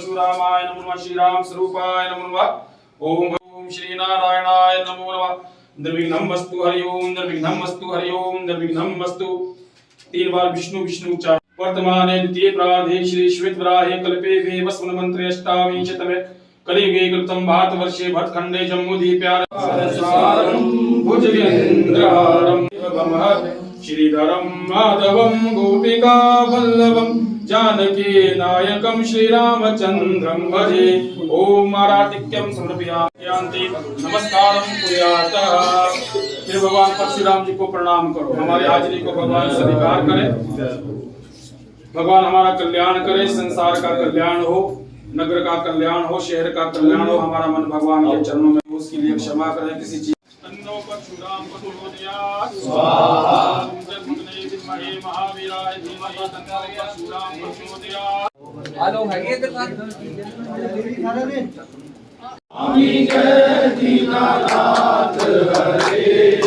परशुरामाय नमो नमः श्रीराम स्वरूपाय नमो नमः ओम ओम श्री नारायणाय नमो नमः निर्विघ्नं वस्तु हरि ओम निर्विघ्नं वस्तु हरि ओम निर्विघ्नं वस्तु तीन बार विष्णु विष्णु उच्चारण वर्तमाने द्वितीय प्रार्धे श्री श्वेतवराहे कल्पे वे वस्मन मंत्रे अष्टाविंशतमे कलियुगे कृतं भारतवर्षे भरतखण्डे जम्बूद्वीप्यार भुजगेन्द्रहारं श्रीधरं माधवं गोपिका वल्लभं जानकी नायकं श्रीरामचन्द्रं भजे। आरातिक्यं समर्पयामि नमस्कारं फिर भगवान परशुराम जी को प्रणाम करो। हमारी हाजिरी को भगवान स्वीकार करें। भगवान हमारा कल्याण करे। संसार का कल्याण हो नगर का कल्याण हो शहर का कल्याण हो हमारा मन भगवान के चरणों में हो, उसके लिए क्षमा करें किसी चीज़ ਆਲੋ ਹੈਗੇ ਇੱਧਰ ਸਾਰੇ ਆਮੀ ਜੈ ਦੀਨਾ ਨਾਥ ਹਰੇ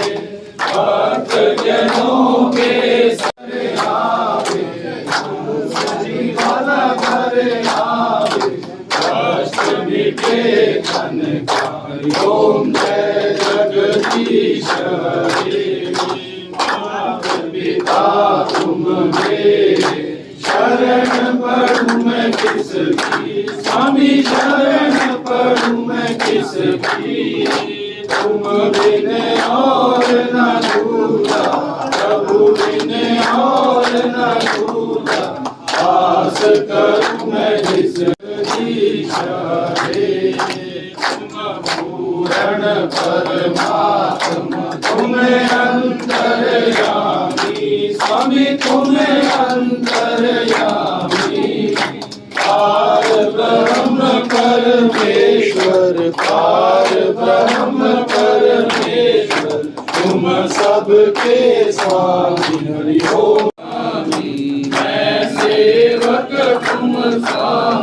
ਭਗਤ ਹੋਵੇ ਸ਼ਰਨ ਪੜੂ ਮੈਂ ਕਿਸ ਕੀ ਸਾਮੀ ਸ਼ਰਨ ਪੜੂ ਮੈਂ ਕਿਸ ਕੀ ਤੁਮ ਬਿਨ ਔਰ ਨਾ ਦੂਜਾ ਪ੍ਰਭੂ ਬਿਨ ਔਰ ਨਾ ਦੂਜਾ ਆਸ ਕਰੂੰ ਮੈਂ ਜਿਸ ਦੀ ਸ਼ਾਹੇ ਤੁਮ ਪੂਰਨ ਪਰਮਾਤਮਾ ਤੁਮੇ ਅੰਤਰਯਾਮੀ महावीराय धीमहि तन्नो परशुराम प्रचोदयात् हेलो है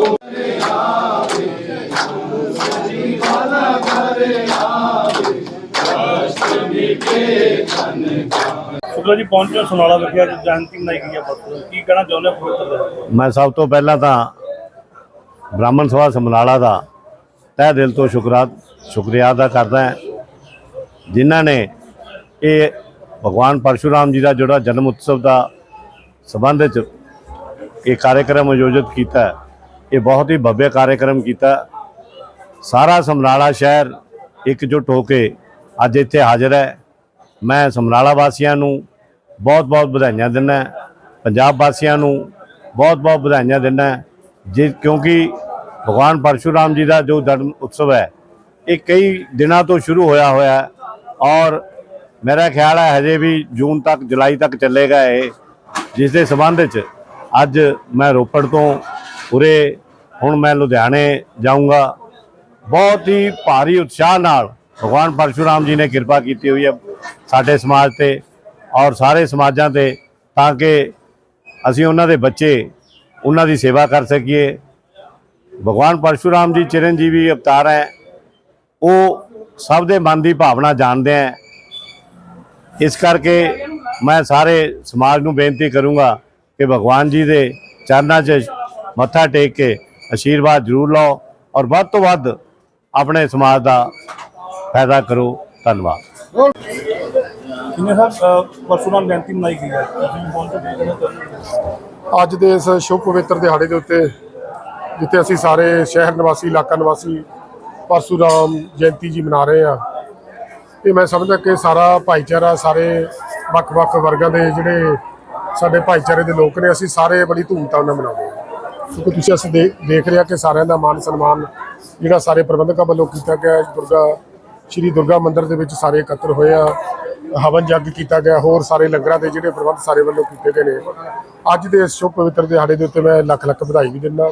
इधर ਸ਼ੁਕਲਾ ਜੀ, ਪਹੁੰਚੇ ਹੋ ਸੁਨਾਲਾ ਵਿਖੇ, ਅੱਜ ਜਯੰਤੀ ਮਨਾਈ ਗਈ ਹੈ ਪਰਸੋਂ ਕੀ ਕਹਿਣਾ ਚਾਹੁੰਦੇ ਹੋ, ਪਵਿੱਤਰ ਮੈਂ ਸਭ ਤੋਂ ਪਹਿਲਾਂ ਤਾਂ ਬ੍ਰਾਹਮਣ ਸਭਾ ਸਮਨਾਲਾ ਦਾ ਤਹਿ ਦਿਲ ਤੋਂ ਸ਼ੁਕਰਾ ਸ਼ੁਕਰੀਆ ਅਦਾ ਕਰਦਾ ਹਾਂ, ਜਿਨ੍ਹਾਂ ਨੇ ਇਹ ਭਗਵਾਨ ਪਰਸ਼ੂਰਾਮ ਜੀ ਦਾ ਜਿਹੜਾ ਜਨਮ ਉਤਸਵ ਦਾ ਸਬੰਧ ਵਿੱਚ ਇਹ ਕਾਰਜਕ੍ਰਮ ਆਯੋਜਿਤ ਕੀਤਾ ਇਹ ਬਹੁਤ ਹੀ ਭव्य ਕਾਰਜਕ੍ਰਮ ਕੀਤਾ ਸਾਰਾ ਸਮਨਾਲਾ ਸ਼ਹਿਰ ਇਕਜੁੱਟ ਹੋ ਕੇ ਅੱਜ ਇੱਥੇ ਹਾਜ਼ਰ ਹੈ। ਮੈਂ ਸਮਨਾਲਾ ਵਾਸੀਆਂ ਨੂੰ ਬਹੁਤ-ਬਹੁਤ ਵਧਾਈਆਂ ਦਿੰਦਾ ਪੰਜਾਬ ਵਾਸੀਆਂ ਨੂੰ ਬਹੁਤ-ਬਹੁਤ ਵਧਾਈਆਂ ਦਿੰਦਾ ਜੇ ਕਿਉਂਕਿ ਭਗਵਾਨ ਪਰਸ਼ੁਰਾਮ ਜੀ ਦਾ ਜੋ ਜਨਮ ਉਤਸਵ ਹੈ, ਇਹ ਕਈ ਦਿਨਾਂ ਤੋਂ ਸ਼ੁਰੂ ਹੋਇਆ ਹੋਇਆ ਔਰ ਮੇਰਾ ਖਿਆਲ ਹੈ ਹਜੇ ਵੀ ਜੂਨ ਤੱਕ, ਜੁਲਾਈ ਤੱਕ ਚੱਲੇਗਾ ਇਹ, ਜਿਸ ਦੇ ਸੰਬੰਧ ਵਿੱਚ ਅੱਜ ਮੈਂ ਰੋਪੜ ਤੋਂ ਉਰੇ, ਹੁਣ ਮੈਂ ਲੁਧਿਆਣੇ ਜਾਊਂਗਾ। ਬਹੁਤ ਹੀ ਭਾਰੀ ਉਤਸ਼ਾਹ ਨਾਲ ਭਗਵਾਨ ਪਰਸ਼ੁਰਾਮ ਜੀ ਨੇ ਕਿਰਪਾ ਕੀਤੀ ਹੋਈ ਹੈ ਸਾਡੇ ਸਮਾਜ ਤੇ। ਔਰ ਸਾਰੇ ਸਮਾਜਾਂ ਤੇ ਤਾਂ ਕਿ ਅਸੀਂ ਉਹਨਾਂ ਦੇ ਬੱਚੇ ਉਹਨਾਂ ਦੀ ਸੇਵਾ ਕਰ ਸਕੀਏ। ਭਗਵਾਨ ਪਰਸ਼ੂਰਾਮ ਜੀ ਚਿਰੰਜੀਵੀ ਅਵਤਾਰ ਹੈ। ਉਹ ਸਭ ਦੇ ਮਨ ਦੀ ਭਾਵਨਾ ਜਾਣਦੇ ਹੈ। ਇਸ ਕਰਕੇ ਮੈਂ ਸਾਰੇ ਸਮਾਜ ਨੂੰ ਬੇਨਤੀ ਕਰੂੰਗਾ ਕਿ ਭਗਵਾਨ ਜੀ ਦੇ ਚਰਨਾਂ 'ਚ ਮੱਥਾ ਟੇਕ ਕੇ ਆਸ਼ੀਰਵਾਦ ਜ਼ਰੂਰ ਲਓ ਔਰ ਵੱਧ ਤੋਂ ਵੱਧ ਆਪਣੇ ਸਮਾਜ ਦਾ ਫਾਇਦਾ ਕਰੋ। ਧੰਨਵਾਦ। ਕਿੰਨੇ ਸਾਹਿਬ ਪਰਸੋਂ ਜਯੰਤੀ ਮਨਾਈ ਗਈ ਹੈ? ਤੁਸੀਂ ਵੀ ਪਹੁੰਚੇ ਕੀ ਕਹਿਣਾ ਚਾਹੁੰਦੇ ਅੱਜ ਦੇ ਇਸ ਸ਼ੁਭ ਪਵਿੱਤਰ ਦਿਹਾੜੇ ਦੇ ਉੱਤੇ, ਜਿੱਥੇ ਅਸੀਂ ਸਾਰੇ ਸ਼ਹਿਰ ਨਿਵਾਸੀ, ਇਲਾਕਾ ਨਿਵਾਸੀ ਪਰਸ਼ੂਰਾਮ ਜਯੰਤੀ ਜੀ ਮਨਾ ਰਹੇ ਆ ਇਹ ਮੈਂ ਸਮਝਦਾ ਕਿ ਸਾਰਾ ਭਾਈਚਾਰਾ, ਸਾਰੇ ਵੱਖ-ਵੱਖ ਵਰਗਾਂ ਦੇ ਜਿਹੜੇ ਸਾਡੇ ਭਾਈਚਾਰੇ ਦੇ ਲੋਕ ਨੇ, ਅਸੀਂ ਸਾਰੇ ਬੜੀ ਧੂਮਧਾਮ ਨਾਲ ਮਨਾਉਂਦੇ ਹਾਂ। ਕਿਉਂਕਿ ਤੁਸੀਂ ਅਸੀਂ ਦੇ- ਦੇਖ ਰਿਹਾ ਕਿ ਸਾਰਿਆਂ ਦਾ ਮਾਨ ਸਨਮਾਨ ਜਿਹੜਾ ਸਾਰੇ ਪ੍ਰਬੰਧਕਾਂ ਵੱਲੋਂ ਕੀਤਾ ਗਿਆ ਦੁਰਗਾ, ਸ਼੍ਰੀ ਦੁਰਗਾ ਮੰਦਿਰ ਦੇ ਵਿੱਚ ਸਾਰੇ ਇਕੱਤਰ ਹੋਏ ਆ। ਹਵਨ ਜੱਗ ਕੀਤਾ ਗਿਆ, ਹੋਰ ਸਾਰੇ ਲੰਗਰਾਂ ਦੇ ਜਿਹੜੇ ਪ੍ਰਬੰਧ ਸਾਰੇ ਵੱਲੋਂ ਕੀਤੇ ਗਏ ਨੇ। ਅੱਜ ਦੇ ਇਸ ਸ਼ੁਭ ਪਵਿੱਤਰ ਦਿਹਾੜੇ ਦੇ ਉੱਤੇ ਮੈਂ ਲੱਖ ਲੱਖ ਵਧਾਈ ਵੀ ਦਿੰਦਾ।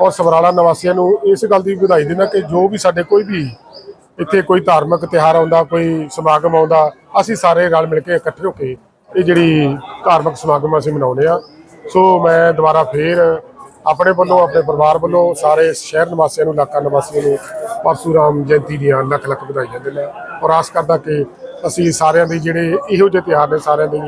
ਔਰ ਸਮਰਾਲਾ ਨਿਵਾਸੀਆਂ ਨੂੰ ਇਸ ਗੱਲ ਦੀ ਵਧਾਈ ਦਿੰਦਾ ਕਿ ਜੋ ਵੀ ਸਾਡੇ ਕੋਈ ਵੀ ਇੱਥੇ ਕੋਈ ਧਾਰਮਿਕ ਤਿਉਹਾਰ ਆਉਂਦਾ, ਕੋਈ ਸਮਾਗਮ ਆਉਂਦਾ, ਅਸੀਂ ਸਾਰੇ ਰਲ ਮਿਲ ਕੇ ਇਕੱਠੇ ਹੋ ਕੇ ਇਹ ਜਿਹੜੀ ਧਾਰਮਿਕ ਸਮਾਗਮ ਅਸੀਂ ਮਨਾਉਂਦੇ ਆ ਸੋ ਮੈਂ ਦੁਬਾਰਾ ਫੇਰ ਆਪਣੇ ਵੱਲੋਂ, ਆਪਣੇ ਪਰਿਵਾਰ ਵੱਲੋਂ, ਸਾਰੇ ਸ਼ਹਿਰ ਨਿਵਾਸੀਆਂ ਨੂੰ, ਇਲਾਕਾ ਨਿਵਾਸੀਆਂ ਨੂੰ ਪਰਸ਼ੂਰਾਮ ਜਯੰਤੀ ਦੀਆਂ ਲੱਖ ਲੱਖ ਵਧਾਈਆਂ ਦਿੰਦਾ। ਔਰ ਆਸ ਕਰਦਾ ਕਿ ਅਸੀਂ ਸਾਰਿਆਂ ਦੇ ਜਿਹੜੇ ਇਹੋ ਜਿਹੇ ਤਿਉਹਾਰ ਨੇ ਸਾਰਿਆਂ ਦੇ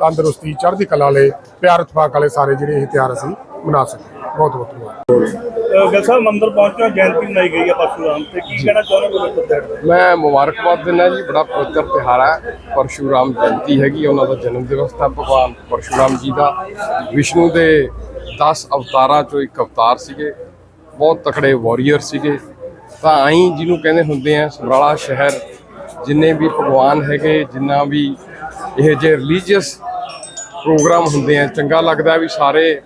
ਤੰਦਰੁਸਤੀ ਚੜ੍ਹਦੀ ਕਲਾ ਵਾਲੇ ਪਿਆਰ ਇਤਫਾਕ ਵਾਲੇ ਸਾਰੇ ਜਿਹੜੇ ਇਹ ਤਿਉਹਾਰ ਅਸੀਂ ਮਨਾ ਸਕੀਏ ਬਹੁਤ ਬਹੁਤ ਧੰਨਵਾਦ। ਗੱਲ ਸਾਹਿਬ ਮੰਦਿਰ ਪਹੁੰਚਿਆ ਜਯੰਤੀ ਮਨਾਈ ਗਈ ਹੈ ਪਰਸ਼ੂਰਾਮ ਤੇ। ਕੀ ਕਹਿਣਾ ਚਾਹੁੰਦੇ ਹੋ ਤੇ? ਮੈਂ ਮੁਬਾਰਕਬਾਦ ਦਿੰਦਾ ਜੀ ਬੜਾ ਪਵਿੱਤਰ ਤਿਉਹਾਰ ਹੈ। ਪਰਸ਼ੂਰਾਮ ਜਯੰਤੀ ਹੈਗੀ ਉਹਨਾਂ ਦਾ ਜਨਮ ਦਿਵਸ ਦਾ ਭਗਵਾਨ ਪਰਸ਼ੂਰਾਮ ਜੀ ਦਾ। ਵਿਸ਼ਨੂੰ ਦੇ 10 ਅਵਤਾਰਾਂ ਚੋਂ ਇੱਕ ਅਵਤਾਰ ਸੀਗੇ। ਬਹੁਤ ਤਕੜੇ ਵਾਰੀਅਰ ਸੀਗੇ। ਤਾਂ ਆਈ ਜਿਹਨੂੰ ਕਹਿੰਦੇ ਹੁੰਦੇ ਆ ਸਮਰਾਲਾ ਸ਼ਹਿਰ। ਜਿੰਨੇ ਵੀ ਭਗਵਾਨ ਹੈਗੇ, ਜਿੰਨਾ ਵੀ ਇਹ ਜੇ ਰਿਲੀਜੀਅਸ ਪ੍ਰੋਗਰਾਮ ਹੁੰਦੇ ਆ, ਚੰਗਾ ਲੱਗਦਾ ਵੀ ਸਾਰੇ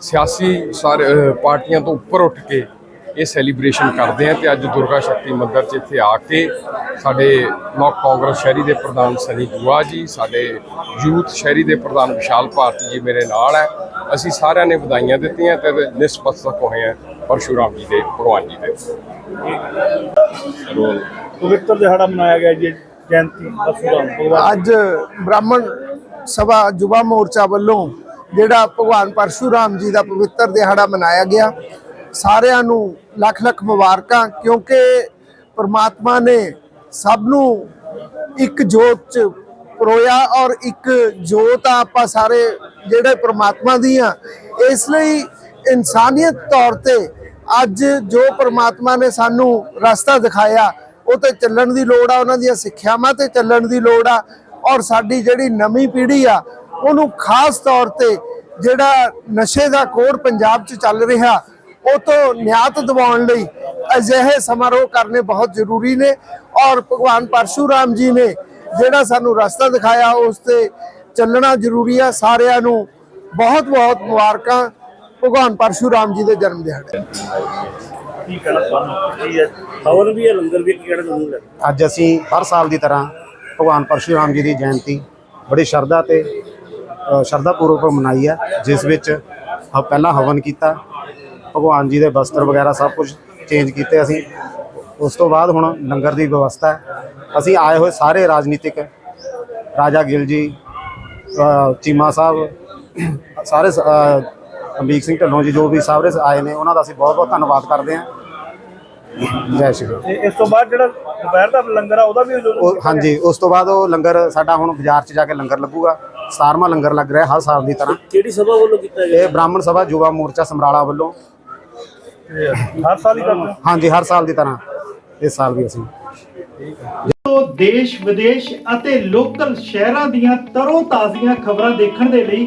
ਸਿਆਸੀ ਸਾਰੇ ਪਾਰਟੀਆਂ ਤੋਂ ਉੱਪਰ ਉੱਠ ਕੇ ਇਹ ਸੈਲੀਬ੍ਰੇਸ਼ਨ ਕਰਦੇ ਆ ਤੇ ਅੱਜ ਦੁਰਗਾ ਸ਼ਕਤੀ ਮੰਦਿਰ 'ਚ ਇੱਥੇ ਆ ਕੇ ਸਾਡੇ ਬਲਾਕ ਕਾਂਗਰਸ ਸ਼ਹਿਰੀ ਦੇ ਪ੍ਰਧਾਨ ਸਨੀ ਦੂਆ ਜੀ, ਸਾਡੇ ਯੂਥ ਸ਼ਹਿਰੀ ਦੇ ਪ੍ਰਧਾਨ ਵਿਸ਼ਾਲ ਭਾਰਤੀ ਜੀ ਮੇਰੇ ਨਾਲ ਹੈ। ਅਸੀਂ ਸਾਰਿਆਂ ਨੇ ਵਧਾਈਆਂ ਦਿੱਤੀਆਂ ਤੇ ਨਿਸਪਤਸਕ ਹੋਏ ਆ ਪਰਸ਼ੂਰਾਮ ਜੀ ਦੇ, ਭਗਵਾਨ ਜੀ ਦੇ। ਪਵਿੱਤਰ ਦਿਹਾੜਾ ਮਨਾਇਆ ਗਿਆ ਜੀ ਜਯੰਤੀ ਪਰਸ਼ੂਰਾਮ ਅੱਜ ਬ੍ਰਾਹਮਣ ਸਭਾ ਯੁਵਾ ਮੋਰਚਾ ਵੱਲੋਂ ਜਿਹੜਾ ਭਗਵਾਨ ਪਰਸ਼ੂਰਾਮ ਜੀ ਦਾ ਪਵਿੱਤਰ ਦਿਹਾੜਾ ਮਨਾਇਆ ਗਿਆ, ਸਾਰਿਆਂ ਨੂੰ ਲੱਖ ਲੱਖ ਮੁਬਾਰਕਾਂ, ਕਿਉਂਕਿ ਪਰਮਾਤਮਾ ਨੇ ਸਭ ਨੂੰ ਇੱਕ ਜੋਤ ਚ ਪਰੋਇਆ ਔਰ ਇੱਕ ਜੋਤ ਆ ਆਪਾਂ ਸਾਰੇ ਜਿਹੜੇ ਪਰਮਾਤਮਾ ਦੀ ਆ ਇਸ ਲਈ ਇਨਸਾਨੀਅਤ ਤੌਰ ਤੇ ਅੱਜ ਜੋ ਪਰਮਾਤਮਾ ਨੇ ਸਾਨੂੰ ਰਸਤਾ ਦਿਖਾਇਆ ਉਹ ਤੇ ਚੱਲਣ ਦੀ ਲੋੜ ਆ, ਉਹਨਾਂ ਦੀਆਂ ਸਿੱਖਿਆਵਾਂ ਤੇ ਚੱਲਣ ਦੀ ਲੋੜ ਆ ਔਰ ਸਾਡੀ ਜਿਹੜੀ ਨਵੀਂ ਪੀੜ੍ਹੀ ਆ, ਉਹਨੂੰ ਖਾਸ ਤੌਰ ਤੇ ਜਿਹੜਾ ਨਸ਼ੇ ਦਾ ਕੋਰ ਪੰਜਾਬ 'ਚ ਚੱਲ ਰਿਹਾ, ਉਹ ਤੋਂ ਨਿਆਤ ਦਿਵਾਉਣ ਲਈ ਅਜਿਹੇ ਸਮਾਰੋਹ ਕਰਨੇ ਬਹੁਤ ਜ਼ਰੂਰੀ ਨੇ ਔਰ ਭਗਵਾਨ ਪਰਸ਼ੂਰਾਮ ਜੀ ਨੇ ਜਿਹੜਾ ਸਾਨੂੰ ਰਸਤਾ ਦਿਖਾਇਆ, ਉਸ ਤੇ ਚੱਲਣਾ ਜ਼ਰੂਰੀ ਆ, ਸਾਰਿਆਂ ਨੂੰ ਬਹੁਤ ਬਹੁਤ ਮੁਬਾਰਕਾਂ ਭਗਵਾਨ ਪਰਸ਼ੂਰਾਮ ਜੀ ਦੇ ਜਨਮ ਦਿਹਾੜੇ। ਕੀ ਕਹਿਣਾ ਚਾਹੁੰਦੇ ਕੀ ਹੈ? ਹਵਨ ਵੀ ਹੈ ਲੰਗਰ ਵੀ ਹੈ, ਕੀ ਕਹਿਣਾ ਚਾਹੁੰਦੇ ਹੋ ਅੱਜ ਅਸੀਂ ਹਰ ਸਾਲ ਦੀ ਤਰ੍ਹਾਂ ਭਗਵਾਨ ਪਰਸ਼ੂਰਾਮ ਜੀ ਦੀ ਜਯੰਤੀ ਬੜੀ ਸ਼ਰਧਾ ਤੇ ਅ, ਸ਼ਰਧਾ ਪੂਰਵਕ ਮਨਾਈ ਹੈ ਜਿਸ ਵਿੱਚ ਹ- ਪਹਿਲਾਂ ਹਵਨ ਕੀਤਾ ਭਗਵਾਨ ਜੀ ਦੇ ਵਸਤਰ ਵਗੈਰਾ ਸਭ ਕੁਝ ਚੇਂਜ ਕੀਤੇ ਅਸੀਂ। ਉਸ ਤੋਂ ਬਾਅਦ ਹੁਣ ਲੰਗਰ ਦੀ ਵਿਵਸਥਾ ਹੈ। ਅਸੀਂ ਆਏ ਹੋਏ ਸਾਰੇ ਰਾਜਨੀਤਿਕ ਰਾਜਾ ਗਿੱਲ ਜੀ ਅ, ਚੀਮਾ ਸਾਹਿਬ ਸਾਰੇ ਸ- ਅ, ਅੰਬੀਕ ਸਿੰਘ ਢੱਲੋਂ ਜੀ ਜੋ ਵੀ ਸਾਰੇ ਆਏ ਨੇ ਉਹਨਾਂ ਦਾ ਅਸੀਂ ਬਹੁਤ ਬਹੁਤ ਧੰਨਵਾਦ ਕਰਦੇ ਹਾਂ। ਜੈ ਸ਼੍ਰੀ ਰਾਮ ਇਸ ਤੋਂ ਬਾਅਦ ਜਿਹੜਾ ਦੁਪਹਿਰ ਦਾ ਲੰਗਰ ਆ ਉਹਦਾ ਵੀ ਉਹ ਹਾਂਜੀ ਉਸ ਤੋਂ ਬਾਅਦ ਉਹ ਲੰਗਰ ਸਾਡਾ ਹੁਣ ਬਾਜ਼ਾਰ 'ਚ ਜਾ ਕੇ ਲੰਗਰ ਲੱਗੂਗਾ। 17ਵਾਂ ਲੰਗਰ ਲੱਗ ਰਿਹਾ ਹਰ ਸਾਲ ਦੀ ਤਰ੍ਹਾਂ। ਕਿਹੜੀ ਸਭਾ ਵੱਲੋਂ ਕੀਤਾ ਗਿਆ? ਇਹ ਬ੍ਰਾਹਮਣ ਸਭਾ ਯੁਵਾ ਮੋਰਚਾ ਸਮਰਾਲਾ ਵੱਲੋਂ। ਹਰ ਸਾਲ ਹੀ ਕਰਦੇ ਹੋ? ਹਾਂਜੀ ਹਰ ਸਾਲ ਦੀ ਤਰ੍ਹਾਂ। ਇਸ ਸਾਲ ਵੀ ਅਸੀਂ। ਤੋਂ ਦੇਸ਼ ਵਿਦੇਸ਼ ਅਤੇ ਲੋਕਲ ਸ਼ਹਿਰਾਂ ਦੀਆਂ ਤਰੋ ਤਾਜ਼ੀਆਂ ਖਬਰਾਂ ਦੇਖਣ ਦੇ ਲਈ